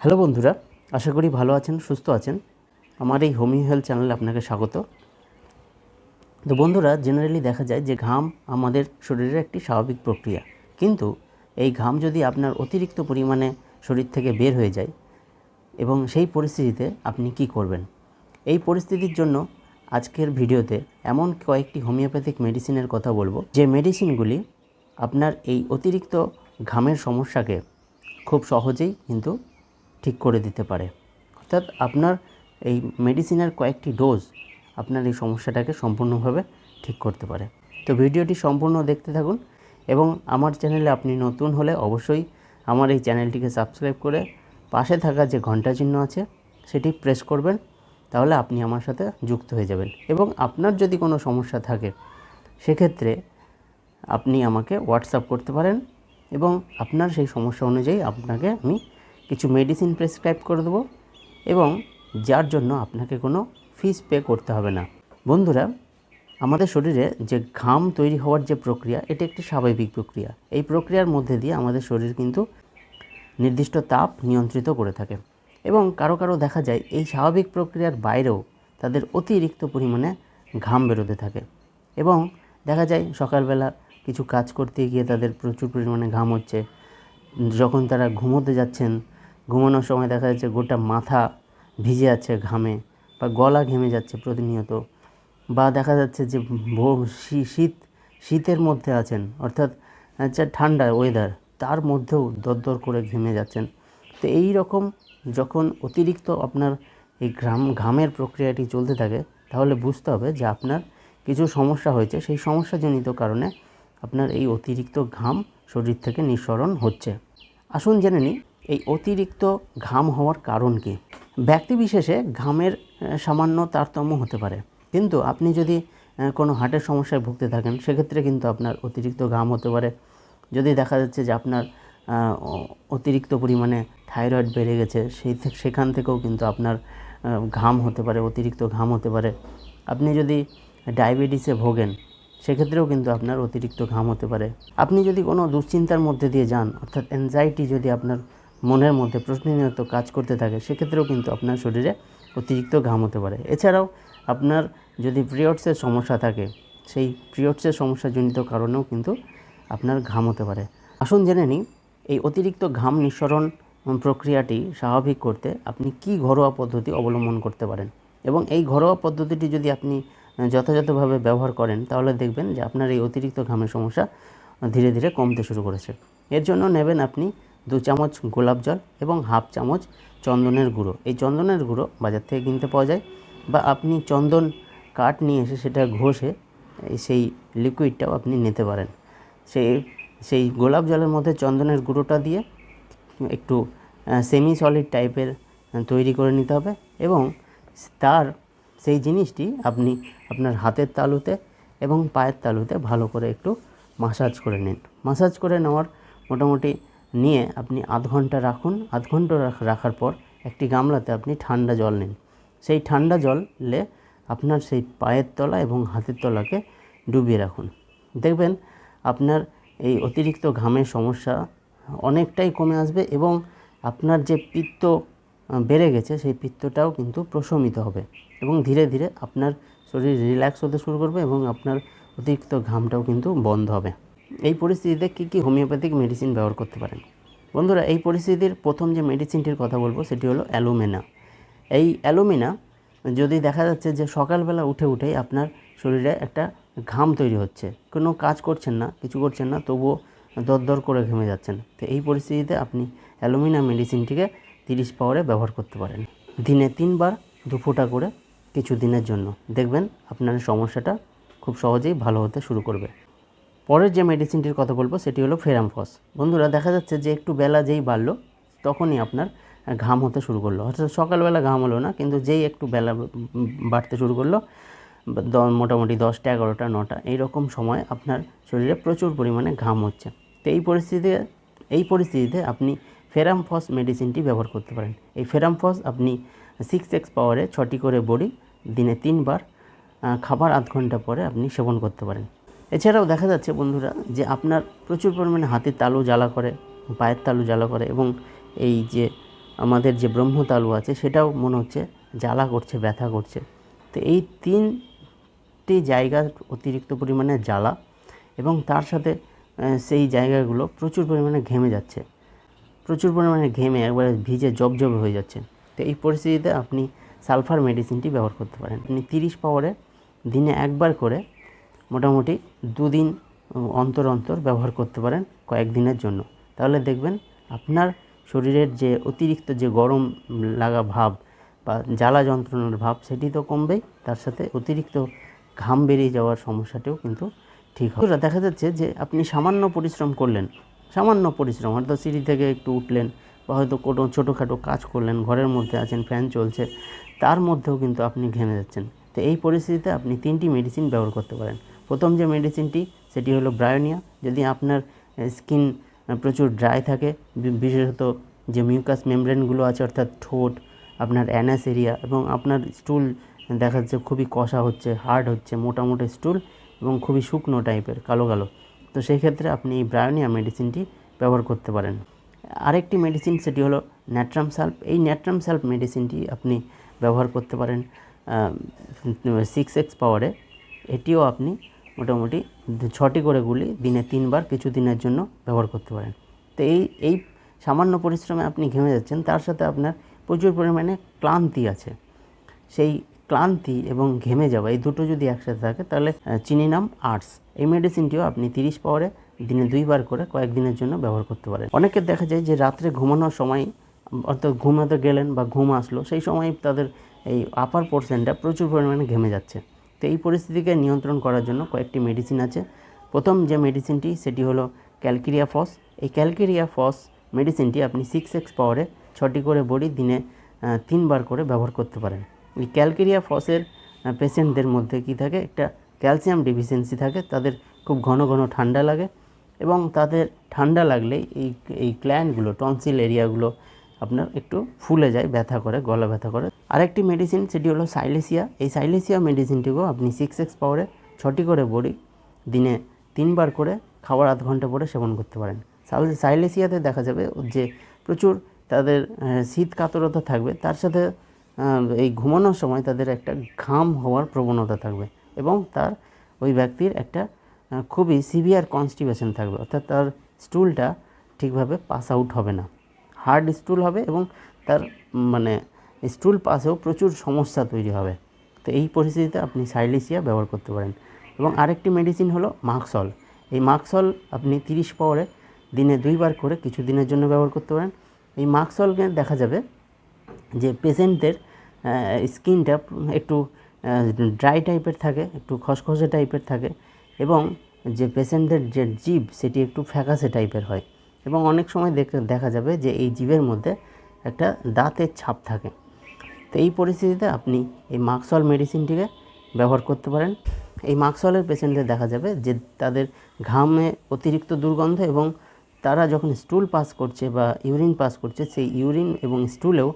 Hello বন্ধুরা, আশা করি ভালো আছেন, সুস্থ আছেন। আমার এই হোমিও হেলথ চ্যানেলে আপনাকে স্বাগত। তো বন্ধুরা জেনারেলি দেখা যায় যে ঘাম আমাদের শরীরের একটি স্বাভাবিক প্রক্রিয়া। কিন্তু এই ঘাম যদি আপনার অতিরিক্ত পরিমাণে শরীর থেকে বের হয়ে যায় এবং সেই পরিস্থিতিতে আপনি কি করবেন? এই পরিস্থিতির জন্য আজকের ভিডিওতে এমন কয়েকটি হোমিওপ্যাথিক মেডিসিনের কথা বলব। যে মেডিসিনগুলি আপনার এই অতিরিক্ত ঘামের সমস্যাকে খুব সহজেই কিন্তু ঠিক করে দিতে পারে। অর্থাৎ আপনার এই মেডিসিনের কয়েকটি ডোজ আপনার এই সমস্যাটাকে সম্পূর্ণভাবে ঠিক করতে পারে। তো ভিডিওটি সম্পূর্ণ দেখতে থাকুন এবং আমার চ্যানেলে আপনি নতুন হলে অবশ্যই আমার এই চ্যানেলটিকে সাবস্ক্রাইব করে পাশে থাকা যে ঘণ্টা চিহ্ন আছে, সেটি প্রেস করবেন, তাহলে আপনি আমার সাথে যুক্ত হয়ে যাবেন। এবং আপনার যদি কোনো সমস্যা থাকে, সেক্ষেত্রে আপনি আমাকে হোয়াটসঅ্যাপ করতে পারেন এবং আপনার সেই সমস্যা অনুযায়ী আপনাকে আমি কিছু মেডিসিন প্রেসক্রাইব করে দেবো এবং যার জন্য আপনাকে কোনো ফিস পে করতে হবে না। বন্ধুরা, আমাদের শরীরে যে ঘাম তৈরি হওয়ার যে প্রক্রিয়া, এটি একটি স্বাভাবিক প্রক্রিয়া। এই প্রক্রিয়ার মধ্যে দিয়ে আমাদের শরীর কিন্তু নির্দিষ্ট তাপ নিয়ন্ত্রিত করে থাকে এবং কারও কারও দেখা যায় এই স্বাভাবিক প্রক্রিয়ার বাইরেও তাদের অতিরিক্ত পরিমাণে ঘাম বেরোতে থাকে এবং দেখা যায় সকালবেলা কিছু কাজ করতে গিয়ে তাদের প্রচুর পরিমাণে ঘাম হচ্ছে। যখন তারা ঘুমোতে যাচ্ছেন ঘুমানোর সময় দেখা যাচ্ছে গোটা মাথা ভিজে আছে ঘামে বা গলা ঘেমে যাচ্ছে প্রতিনিয়ত বা দেখা যাচ্ছে যে শীত, শীতের মধ্যে আছেন, অর্থাৎ হচ্ছে ঠান্ডা ওয়েদার তার মধ্যেও দরদর করে ঘেমে যাচ্ছেন। তো এই রকম যখন অতিরিক্ত আপনার এই ঘাম, ঘামের প্রক্রিয়াটি চলতে থাকে, তাহলে বুঝতে হবে যে আপনার কিছু সমস্যা হয়েছে। সেই সমস্যাজনিত কারণে আপনার এই অতিরিক্ত ঘাম শরীর থেকে নিঃসরণ হচ্ছে। আসুন জেনে নিই এই অতিরিক্ত ঘাম হওয়ার কারণ কী ব্যক্তিবিশেষে ঘামের সামান্য তারতম্য হতে পারে। কিন্তু আপনি যদি কোনো হার্টের সমস্যায় ভুগতে থাকেন, সেক্ষেত্রে কিন্তু আপনার অতিরিক্ত ঘাম হতে পারে। যদি দেখা যাচ্ছে যে আপনার অতিরিক্ত পরিমাণে থাইরয়েড বেড়ে গেছে, সেই সেখান থেকেও কিন্তু আপনার ঘাম হতে পারে, অতিরিক্ত ঘাম হতে পারে। আপনি যদি ডায়াবেটিসে ভোগেন, সেক্ষেত্রেও কিন্তু আপনার অতিরিক্ত ঘাম হতে পারে। আপনি যদি কোনো দুশ্চিন্তার মধ্যে দিয়ে যান, অর্থাৎ অ্যাংজাইটি যদি আপনার মনের মধ্যে প্রতিনিয়ত কাজ করতে থাকে, সেক্ষেত্রেও কিন্তু আপনার শরীরে অতিরিক্ত ঘাম হতে পারে। এছাড়াও আপনার যদি পিরিয়ডসের সমস্যা থাকে, সেই পিরিয়ডসের সমস্যাজনিত কারণেও কিন্তু আপনার ঘাম হতে পারে। আসুন জেনে নিই, এই অতিরিক্ত ঘাম নিঃসরণ প্রক্রিয়াটি স্বাভাবিক করতে আপনি কি ঘরোয়া পদ্ধতি অবলম্বন করতে পারেন? এবং এই ঘরোয়া পদ্ধতিটি যদি আপনি যথাযথভাবে ব্যবহার করেন, তাহলে দেখবেন যে আপনার এই অতিরিক্ত ঘামের সমস্যা ধীরে ধীরে কমতে শুরু করেছে। এর জন্য নেবেন আপনি দু চামচ গোলাপ জল এবং হাফ চামচ চন্দনের গুঁড়ো। এই চন্দনের গুঁড়ো বাজার থেকে কিনতে পাওয়া যায় বা আপনি চন্দন কাঠ নিয়ে এসে সেটা ঘষে সেই লিকুইডটাও আপনি নিতে পারেন। সেই সেই গোলাপ জলের মধ্যে চন্দনের গুঁড়োটা দিয়ে একটু সেমি সলিড টাইপের তৈরি করে নিতে হবে এবং তার সেই জিনিসটি আপনি আপনার হাতের তালুতে এবং পায়ের তালুতে ভালো করে একটু মাসাজ করে নিন। মাসাজ করে নেওয়ার মোটামুটি নিয়ে আপনি আধ ঘণ্টা রাখুন। আধ ঘণ্টা রাখ- রাখার পর একটি গামলাতে আপনি ঠান্ডা জল নিন। সেই ঠান্ডা জলে আপনার সেই পায়ের তলা এবং হাতের তলাকে ডুবিয়ে রাখুন। দেখবেন আপনার এই অতিরিক্ত ঘামের সমস্যা অনেকটাই কমে আসবে এবং আপনার যে পিত্ত বেড়ে গেছে সেই পিত্তটাও কিন্তু প্রশমিত হবে এবং ধীরে ধীরে আপনার শরীর রিল্যাক্স হতে শুরু করবে এবং আপনার অতিরিক্ত ঘামটাও কিন্তু বন্ধ হবে। এই পরিস্থিতিতে কী কী হোমিওপ্যাথিক মেডিসিন ব্যবহার করতে পারেন? বন্ধুরা, এই পরিস্থিতির প্রথম যে মেডিসিনটির কথা বলব সেটি হলো অ্যালুমিনা। এই অ্যালুমিনা যদি দেখা যাচ্ছে যে সকালবেলা উঠে উঠেই আপনার শরীরে একটা ঘাম তৈরি হচ্ছে, কোনো কাজ করছেন না, কিছু করছেন না, তবুও দরদর করে ঘেমে যাচ্ছেন, তো এই পরিস্থিতিতে আপনি অ্যালুমিনা মেডিসিনটিকে তিরিশ পাওয়ারে ব্যবহার করতে পারেন। দিনে তিনবার দু ফোঁটা করে কিছু দিনের জন্য। দেখবেন আপনার সমস্যাটা খুব সহজেই ভালো হতে শুরু করবে। পরের যে মেডিসিনটির কথা বলব সেটি হলো ফেরামফস বন্ধুরা, দেখা যাচ্ছে যে একটু বেলা যেই বাড়লো, তখনই আপনার ঘাম হতে শুরু করল। অর্থাৎ সকালবেলা ঘাম হলো না, কিন্তু যেই একটু বেলা বাড়তে শুরু করল মোটামুটি দশটা, এগারোটা, নটা, এইরকম সময় আপনার শরীরে প্রচুর পরিমাণে ঘাম হচ্ছে। তো এই পরিস্থিতিতে এই পরিস্থিতিতে আপনি ফেরামফস মেডিসিনটি ব্যবহার করতে পারেন। এই ফেরামফস আপনি সিক্স এক্স পাওয়ারে ছটি করে বড়ি দিনে তিনবার খাবার আধ ঘণ্টা পরে আপনি সেবন করতে পারেন। এছাড়াও দেখা যাচ্ছে বন্ধুরা যে আপনার প্রচুর পরিমাণে হাতের তালু জ্বালা করে, পায়ের তালু জ্বালা করে এবং এই যে আমাদের যে ব্রহ্মতালু আছে সেটাও মনে হচ্ছে জ্বালা করছে, ব্যথা করছে। তো এই তিনটি জায়গার অতিরিক্ত পরিমাণে জ্বালা এবং তার সাথে সেই জায়গাগুলো প্রচুর পরিমাণে ঘেমে যাচ্ছে। প্রচুর পরিমাণে ঘেমে একবারে ভিজে জবজবে হয়ে যাচ্ছে। তো এই পরিস্থিতিতে আপনি সালফার মেডিসিনটি ব্যবহার করতে পারেন। আপনি তিরিশ পাওয়ারে দিনে একবার করে মোটামুটি দুদিন অন্তর অন্তর ব্যবহার করতে পারেন কয়েকদিনের জন্য। তাহলে দেখবেন আপনার শরীরের যে অতিরিক্ত যে গরম লাগা ভাব বা জ্বালা যন্ত্রণার ভাব সেটি তো কমবেই, তার সাথে অতিরিক্ত ঘাম বেরিয়ে যাওয়ার সমস্যাটিও কিন্তু ঠিক হবে। দেখা যাচ্ছে যে আপনি সামান্য পরিশ্রম করলেন, সামান্য পরিশ্রম, হয়তো সিঁড়ি থেকে একটু উঠলেন বা হয়তো কোনো ছোটোখাটো কাজ করলেন, ঘরের মধ্যে আছেন, ফ্যান চলছে, তার মধ্যেও কিন্তু আপনি ঘেমে যাচ্ছেন। তো এই পরিস্থিতিতে আপনি তিনটি মেডিসিন ব্যবহার করতে পারেন। প্রথম যে মেডিসিনটি সেটি হলো ব্রায়োনিয়া। যদি আপনার স্কিন প্রচুর ড্রাই থাকে বিশেষত যে মিউকাস মেমব্রেনগুলো আছে, অর্থাৎ ঠোঁট, আপনার অ্যানাস এরিয়া এবং আপনার স্টুল দেখা যাচ্ছে খুবই কষা হচ্ছে হার্ড হচ্ছে, মোটামুটি স্টুল এবং খুবই শুকনো টাইপের কালো কালো। তো সেই ক্ষেত্রে আপনি এই ব্রায়োনিয়া মেডিসিনটি ব্যবহার করতে পারেন। আরেকটি মেডিসিন সেটি হলো ন্যাট্রাম সাল্প। এই ন্যাট্রাম সাল্প মেডিসিনটি আপনি ব্যবহার করতে পারেন সিক্স এক্স পাওয়ারে এটিও আপনি মোটামুটি ছটি করে গুলি দিনে তিনবার কিছু দিনের জন্য ব্যবহার করতে পারেন। তো এই এই সামান্য পরিশ্রমে আপনি ঘেমে যাচ্ছেন, তার সাথে আপনার প্রচুর পরিমাণে ক্লান্তি আছে। সেই ক্লান্তি এবং ঘেমে যাওয়া এই দুটো যদি একসাথে থাকে, তাহলে চিনি নাম আর্টস। এই মেডিসিনটিও আপনি তিরিশ পাওয়ারে দিনে দুইবার করে কয়েকদিনের জন্য ব্যবহার করতে পারেন। অনেকের দেখা যায় যে রাত্রে ঘুমানোর সময়, অর্থাৎ ঘুমাতে গেলেন বা ঘুম আসলো, সেই সময় তাদের এই আপার পোর্শনটা প্রচুর পরিমাণে ঘেমে যাচ্ছে। তো এই পরিস্থিতিকে নিয়ন্ত্রণ করার জন্য কয়েকটি মেডিসিন আছে। প্রথম যে মেডিসিনটি সেটি হলো ক্যালকেরিয়া ফস এই ক্যালকেরিয়া ফস মেডিসিনটি আপনি সিক্স এক্স পাওয়ারে ছটি করে বড়ি দিনে তিনবার করে ব্যবহার করতে পারেন। এই ক্যালকেরিয়া ফসের পেশেন্টদের মধ্যে কি থাকে? একটা ক্যালসিয়াম ডিফিসিয়েন্সি থাকে, তাদের খুব ঘন ঘন ঠান্ডা লাগে এবং তাদের ঠান্ডা লাগলে এই এই ক্ল্যান্ডগুলো টনসিল এরিয়াগুলো আপনার একটু ফুলে যায়, ব্যথা করে, গলা ব্যথা করে। আরেকটি মেডিসিন সেটি হলো সাইলেসিয়া এই সাইলেসিয়া মেডিসিনটিকেও আপনি সিক্স এক্স পাওয়ারে ছটি করে বড়ি দিনে তিনবার করে খাওয়ার আধ ঘণ্টা পরে সেবন করতে পারেন। সাইলে- সাইলেসিয়াতে দেখা যাবে যে প্রচুর তাদের শীত কাতরতা থাকবে। তার সাথে এই ঘুমানোর সময় তাদের একটা ঘাম হওয়ার প্রবণতা থাকবে এবং তার ওই ব্যক্তির একটা খুবই সিভিয়ার কনস্টিপেশন থাকবে। অর্থাৎ তার স্টুলটা ঠিকভাবে পাস আউট হবে না। হার্ড স্টুল হবে এবং তার মানে স্টুল পাসেও প্রচুর সমস্যা তৈরি হবে। তো এই পরিস্থিতিতে আপনি সাইলিসিয়া ব্যবহার করতে পারেন। এবং আরেকটি মেডিসিন হলো মাক্সল এই মাক্সল আপনি তিরিশ পাওয়ারে দিনে দুইবার করে কিছু দিনের জন্য ব্যবহার করতে পারেন। এই মাক্সলকে দেখা যাবে যে পেশেন্টদের স্কিনটা একটু ড্রাই টাইপের থাকে, একটু খসখসে টাইপের থাকে এবং যে পেশেন্টদের যে জিভ সেটি একটু ফ্যাকাসে টাইপের হয়। এবং অনেক সময় দেখে যাবে যে এই জিভের মধ্যে একটা দাঁতের ছাপ থাকে। তো এই পরিস্থিতিতে আপনি এই মাক্সল মেডিসিনটিকে ব্যবহার করতে পারেন। এই মাক্সলের পেশেন্টদের দেখা যাবে যে তাদের ঘামে অতিরিক্ত দুর্গন্ধ এবং তারা যখন স্টুল পাস করছে বা ইউরিন পাস করছে, সেই ইউরিন এবং স্টুলেও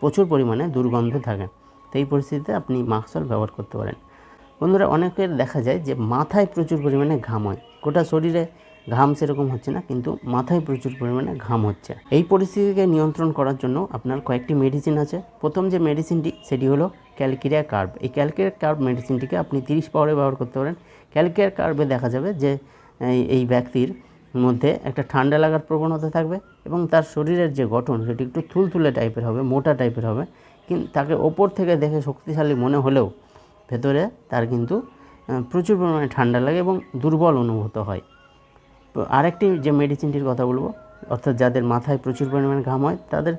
প্রচুর পরিমাণে দুর্গন্ধ থাকে। তো এই পরিস্থিতিতে আপনি মাক্সল ব্যবহার করতে পারেন। বন্ধুরা, অনেকের দেখা যায় যে মাথায় প্রচুর পরিমাণে ঘাম হয়। গোটা শরীরে ঘাম সেরকম হচ্ছে না, কিন্তু মাথায় প্রচুর পরিমাণে ঘাম হচ্ছে। এই পরিস্থিতিকে নিয়ন্ত্রণ করার জন্য আপনার কয়েকটি মেডিসিন আছে। প্রথম যে মেডিসিনটি সেটি হলো ক্যালকেরিয়া কার্ব এই ক্যালকেরিয়া কার্ব মেডিসিনটিকে আপনি তিরিশ পাওয়ারে ব্যবহার করতে পারেন। ক্যালকেরিয়া কার্বে দেখা যাবে যে, এই- ব্যক্তির মধ্যে একটা ঠান্ডা লাগার প্রবণতা থাকবে এবং তার শরীরের যে গঠন, সেটি একটু থুলথুলে টাইপের হবে, মোটা টাইপের হবে। কিন্তু তাকে ওপর থেকে দেখে শক্তিশালী মনে হলেও ভেতরে তার কিন্তু প্রচুর পরিমাণে ঠান্ডা লাগে এবং দুর্বল অনুভূত হয়। আরেকটি যে মেডিসিনটির কথা বলব, অর্থাৎ যাদের মাথায় প্রচুর পরিমাণে ঘাম হয়, তাদের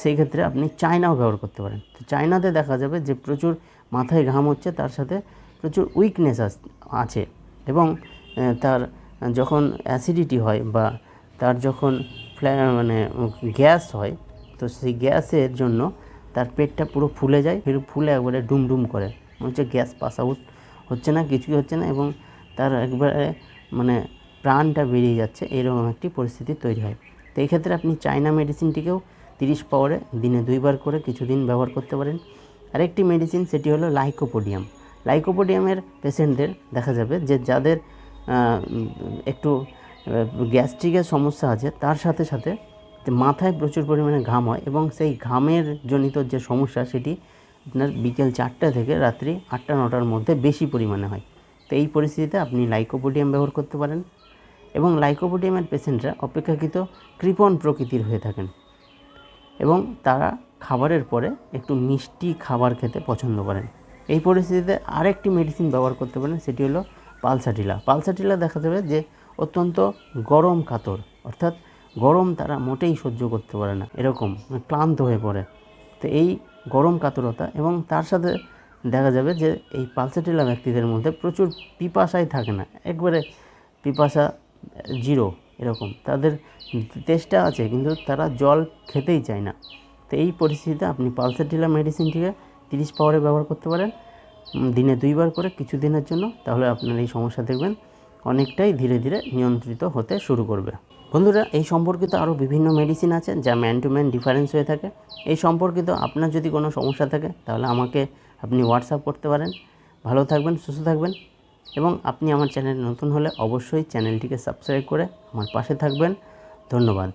সেই ক্ষেত্রে আপনি চায়নাও ব্যবহার করতে পারেন। তো চায়নাতে দেখা যাবে যে প্রচুর মাথায় ঘাম হচ্ছে, তার সাথে প্রচুর উইকনেস আছে এবং তার যখন অ্যাসিডিটি হয় বা তার যখন মানে গ্যাস হয়, তো সেই গ্যাসের জন্য তার পেটটা পুরো ফুলে যায় ফের ফুলে একবারে ডুম ডুম করে। মনে হচ্ছে গ্যাস পাস আউট হচ্ছে না, কিছুই হচ্ছে না এবং তার একবারে মানে প্রাণটা বেরিয়ে যাচ্ছে, এরকম একটি পরিস্থিতি তৈরি হয়। তো এই ক্ষেত্রে আপনি চায়না মেডিসিনটিকেও তিরিশ পাওয়ারে দিনে দুইবার করে কিছুদিন ব্যবহার করতে পারেন। আরেকটি মেডিসিন সেটি হলো লাইকোপোডিয়াম। লাইকোপোডিয়ামের পেশেন্টদের দেখা যাবে যে যাদের একটু গ্যাস্ট্রিকের সমস্যা আছে, তার সাথে সাথে মাথায় প্রচুর পরিমাণে ঘাম হয় এবং সেই ঘামের জনিত যে সমস্যা সেটি আপনার বিকেল চারটা থেকে রাত্রি আটটা, নটার মধ্যে বেশি পরিমাণে হয়। তো এই পরিস্থিতিতে আপনি লাইকোপোডিয়াম ব্যবহার করতে পারেন। এবং লাইকোপোডিয়ামের পেশেন্টরা অপেক্ষাকৃত কৃপণ প্রকৃতির হয়ে থাকেন এবং তারা খাবারের পরে একটু মিষ্টি খাবার খেতে পছন্দ করেন। এই পরিস্থিতিতে আরেকটি মেডিসিন ব্যবহার করতে পারেন, সেটি হলো পালসাটিলা। পালসাটিলা দেখা যাবে যে অত্যন্ত গরম কাতর, অর্থাৎ গরম তারা মোটেই সহ্য করতে পারে না, এরকম ক্লান্ত হয়ে পড়ে। তো এই গরম কাতরতা এবং তার সাথে দেখা যাবে যে এই পালসাটিলা ব্যক্তিদের মধ্যে প্রচুর পিপাসাই থাকে না। একবারে পিপাসা জিরো এরকম। তাদের তেষ্টা আছে, কিন্তু তারা জল খেতেই চায় না। তো এই পরিস্থিতিতে আপনি পালসার পালসাটিলা মেডিসিনটিকে তিরিশ পাওয়ারে ব্যবহার করতে পারেন দিনে দুইবার করে কিছু দিনের জন্য। তাহলে আপনার এই সমস্যা দেখবেন অনেকটাই ধীরে ধীরে নিয়ন্ত্রিত হতে শুরু করবে। বন্ধুরা, এই সম্পর্কিত আরও বিভিন্ন মেডিসিন আছে যা ম্যান টু ম্যান ডিফারেন্স হয়ে থাকে। এই সম্পর্কিত আপনার যদি কোনো সমস্যা থাকে, তাহলে আমাকে আপনি হোয়াটসঅ্যাপ করতে পারেন। ভালো থাকবেন, সুস্থ থাকবেন। এবং আপনি আমার চ্যানেলে নতুন হলে অবশ্যই চ্যানেলটিকে সাবস্ক্রাইব করে আমার পাশে থাকবেন। ধন্যবাদ।